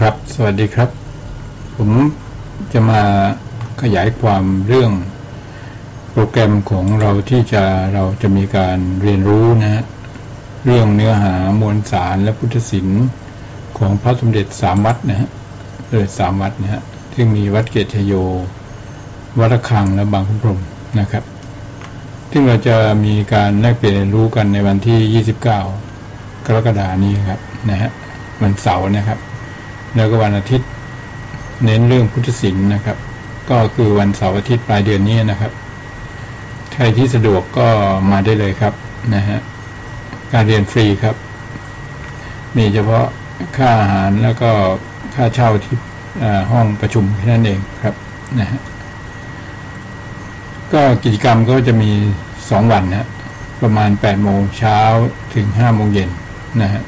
ครับ สวัสดีครับ ผมจะมาขยายความเรื่องโปรแกรมของเราที่จะเราจะมีการเรียนรู้นะฮะเรื่องเนื้อหามวลสารและพุทธศิลป์ของพระสมเด็จสามวัดนะฮะเด็จสามวัดนะฮะซึ่งมีวัดเกตโย วัดระฆังและบางขุนพรมนะครับ ซึ่งเราจะมีการแลกเปลี่ยนเรียนรู้กันในวันที่ 29 กรกฎานี้ครับนะฮะวันเสาร์นะครับ แล้วก็วันอาทิตย์ เน้นเรื่องพุทธศิลป์นะครับ ก็คือวันเสาร์อาทิตย์ปลายเดือนนี้นะครับ ใครที่สะดวกก็มาได้เลยครับนะฮะการเรียนฟรีครับ มีเฉพาะค่าอาหารแล้วก็ค่าเช่าที่ห้องประชุมแค่นั้นเองครับนะฮะก็กิจกรรมก็จะมีสองวันนะประมาณ8โมงเช้าถึง5โมงเย็นนะฮะ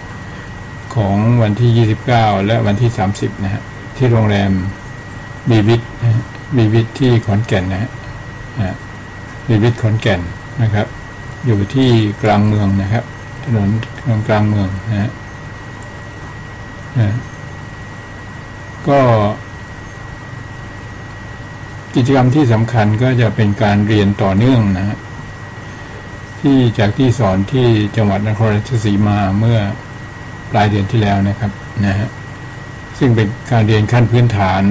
ของวันที่ 29 และวันที่ 30 นะฮะ ที่โรงแรมบีวิทนะบีวิทที่ขอนแก่นนะฮะบีวิทขอนแก่นนะครับ อยู่ที่กลางเมืองนะครับ ถนนทางกลางเมืองนะฮะก็กิจกรรมที่สำคัญก็จะเป็นการเรียนต่อเนื่องนะฮะที่จากที่สอนที่จังหวัดนครราชสีมาเมื่อ ปลายเดือนที่แล้วนะครับนะฮะซึ่งเป็นการเรียนขั้นพื้นฐาน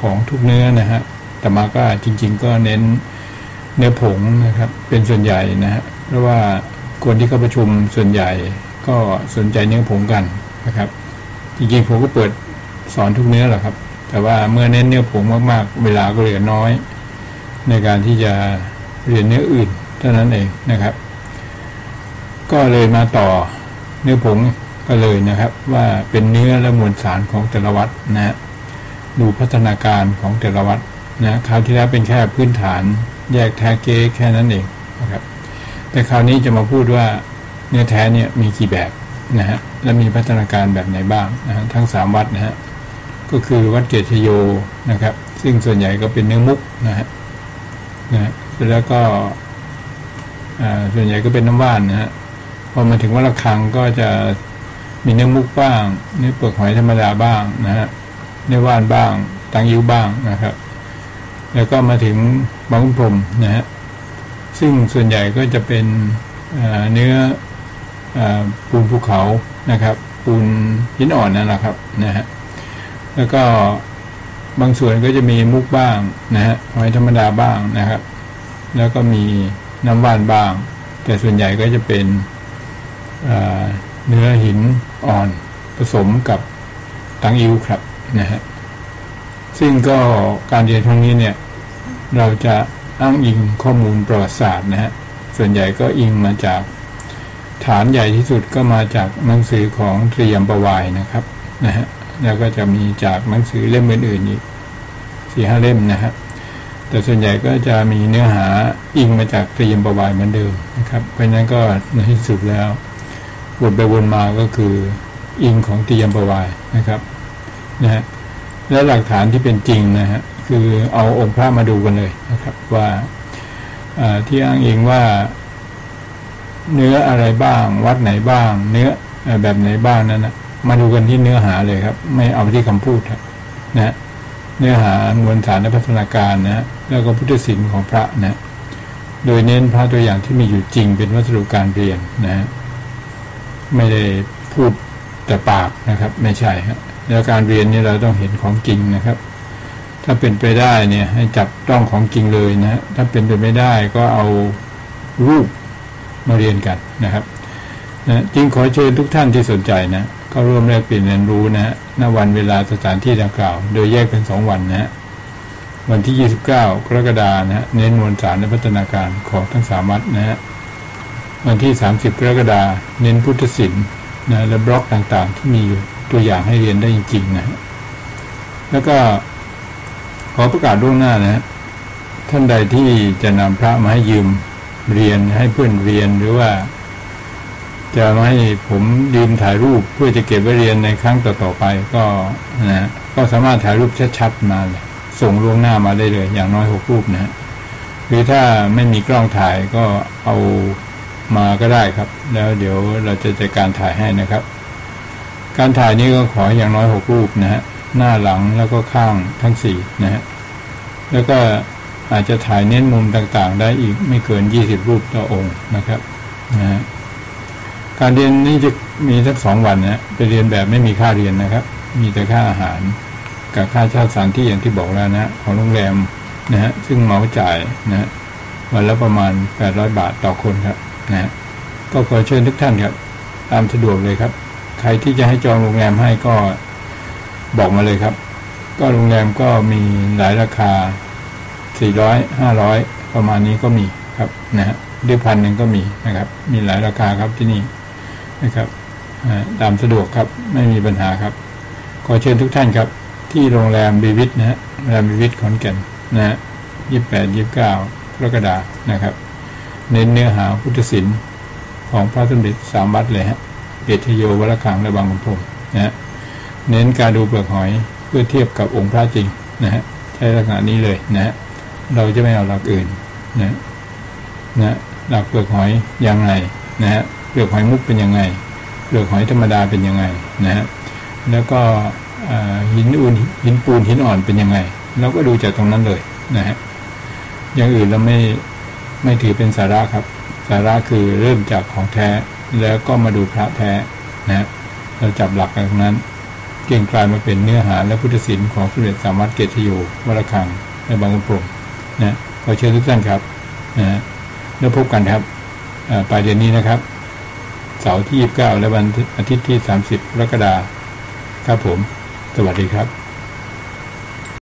ของทุกเนื้อนะฮะแต่มาก็จริง ๆ ก็เน้นเนื้อผงนะครับ เป็นส่วนใหญ่นะฮะเพราะว่าคนที่เข้าประชุมส่วนใหญ่ก็สนใจเนื้อผงกันนะครับ จริงๆผมก็เปิดสอนทุกเนื้อแหละครับ แต่ว่าเมื่อเน้นเนื้อผงมากๆ เวลาก็เหลือน้อย ในการที่จะเรียนเนื้ออื่นเท่านั้นเองนะครับ ก็เลยมาต่อเนื้อผง ก็เลยนะครับว่าเป็นเนื้อและมวลสารของแต่ละวัดนะฮะดูพัฒนาการของแต่ละวัดนะคราวที่แล้วเป็นแค่พื้นฐานแยกแท้เก๊แค่นั้นเองนะครับ แต่คราวนี้จะมาพูดว่าเนื้อแท้เนี่ยมีกี่แบบนะฮะและมีพัฒนาการแบบไหนบ้างนะฮะทั้งสามวัดนะฮะก็คือวัดเกตโยนะครับ ซึ่งส่วนใหญ่ก็เป็นเนื้อมุกนะฮะนะแล้วก็ส่วนใหญ่ก็เป็นน้ำว่านนะฮะพอมาถึงวัดระฆังก็จะ มีเนื้อมุกบ้าง เนื้อเปลือกหอยธรรมดาบ้างนะฮะเนื้อว่านบ้าง ตังยิ้วบ้างนะครับ แล้วก็มาถึงบางพรมนะฮะซึ่งส่วนใหญ่ก็จะเป็นเนื้อปูนภูเขานะครับ ปูนหินอ่อนนั่นแหละครับนะฮะแล้วก็บางส่วนก็จะมีมุกบ้างนะฮะหอยธรรมดาบ้างนะครับ แล้วก็มีน้ำว่านบ้าง แต่ส่วนใหญ่ก็จะเป็น เนื้อหินอ่อนผสมกับตังอิวครับนะฮะซึ่งก็การเรียนครั้งนี้เนี่ย เราจะอ้างอิงข้อมูลประวัติศาสตร์นะฮะส่วนใหญ่ก็อิงมาจากฐานใหญ่ที่สุดก็มาจากหนังสือของเตรียมประวายนะครับนะฮะแล้วก็จะมีจากหนังสือเล่มอื่นๆอีกสี่ห้าเล่มนะฮะแต่ส่วนใหญ่ก็จะมีเนื้อหาอิงมาจากเตรียมประวายเหมือนเดิมนะครับ เพราะนั้นก็ในที่สุดแล้ว วนไปวนมาก็คืออิงของตรียมประวายนะครับนะฮะและหลักฐานที่เป็นจริงนะฮะคือเอาองค์พระมาดูกันเลยนะครับว่าที่อ้างอิงว่าเนื้ออะไรบ้าง วัดไหนบ้าง เนื้อแบบไหนบ้างนั้นนะมาดูกันที่เนื้อหาเลยครับ ไม่เอาที่คำพูดครับนะเนื้อหามวลฐานและพัฒนาการนะแล้วก็พุทธศิลป์ของพระนะโดยเน้นพระตัวอย่างที่มีอยู่จริงเป็นวัสดุการเรียนนะ ไม่ได้พูดแต่ปากนะครับ ไม่ใช่ครับแล้วการเรียนนี่เราต้องเห็นของจริงนะครับ ถ้าเป็นไปได้เนี่ยให้จับต้องของจริงเลยนะถ้าเป็นไปไม่ได้ก็เอารูปมาเรียนกันนะครับนะจริงขอเชิญทุกท่านที่สนใจนะก็ร่วมแลกเปลี่ยนเรียนรู้นะฮะณวันเวลาสถานที่ดังกล่าว โดยแยกเป็นสองวันนะฮะวันที่ 29 กรกฎานะฮะเน้นมวลสารและพัฒนาการของทั้งสามวัดนะฮะ วันที่ 30 กรกฎาเน้นพุทธศิลป์นะและบล็อกต่างๆ ที่มีอยู่ตัวอย่างให้เรียนได้จริง ๆ นะฮะแล้วก็ขอประกาศล่วงหน้านะฮะท่านใดที่จะนำพระมาให้ยืมเรียนให้เพื่อนเรียนหรือว่า จะมาให้ผมยืมถ่ายรูปเพื่อจะเก็บไว้เรียนในครั้งต่อๆไป ก็นะก็สามารถถ่ายรูปชัดๆมาเลยส่งล่วงหน้ามาได้เลย อย่างน้อยหกรูปนะฮะหรือถ้าไม่มีกล้องถ่ายก็เอา มาก็ได้ครับ แล้วเดี๋ยวเราจะจัดการถ่ายให้นะครับ การถ่ายนี้ก็ขออย่างน้อยหกรูปนะฮะหน้าหลังแล้วก็ข้างทั้งสี่นะฮะแล้วก็อาจจะถ่ายเน้นมุมต่างๆ ได้อีกไม่เกินยี่สิบรูปต่อองค์นะครับนะฮะการเรียนนี้จะมีสักสองวันนะไปเรียนแบบไม่มีค่าเรียนนะครับ มีแต่ค่าอาหารกับค่าเช่าสถานที่อย่างที่บอกแล้วนะของโรงแรมนะฮะซึ่งเหมาจ่ายนะฮะวันละประมาณแปดร้อยบาทต่อคนครับ นะก็ขอเชิญทุกท่านครับ ตามสะดวกเลยครับ ใครที่จะให้จองโรงแรมให้ก็บอกมาเลยครับ ก็โรงแรมก็มีหลายราคาสี่ร้อยห้าร้อยประมาณนี้ก็มีครับนะฮะด้วยพันหนึ่งก็มีนะครับ มีหลายราคาครับที่นี่นะครับตามสะดวกครับไม่มีปัญหาครับ ขอเชิญทุกท่านครับ ที่โรงแรมบีวิทนะฮะโรงแรมบีวิทขอนแก่นนะฮะยี่สิบแปดยี่สิบเก้ากรกฎานะครับ เน้นเนื้อหาพุทธศิลป์ของพระสมเด็จสามวัดเลยฮะเกตโยวรคังและบางขุนพรมนะฮะเน้นการดูเปลือกหอยเพื่อเทียบกับองค์พระจริงนะฮะใช้ลักษณะนี้เลยนะฮะเราจะไม่เอาหลักอื่นนะนะหลักเปลือกหอยยังไงนะฮะเปลือกหอยมุกเป็นยังไง เปลือกหอยธรรมดาเป็นยังไงนะฮะแล้วก็หินอุ่นหินปูนหินอ่อนเป็นยังไง เราก็ดูจากตรงนั้นเลยนะฮะอย่างอื่นเราไม่ ไม่ถือเป็นสาระครับ สาระคือเริ่มจากของแท้แล้วก็มาดูพระแท้นะเราจับหลักตรงนั้นเก่งกลายมาเป็นเนื้อหาและพุทธศิลป์ของสุเดชสามัตเกตโยวรคังและบางกุพรมนะขอเชิญทุกท่านครับนะแล้วพบกันครับปลายเดือนนี้นะครับ เสาร์ที่ 29 และวันอาทิตย์ที่ 30กรกฎาคมครับผม สวัสดีครับ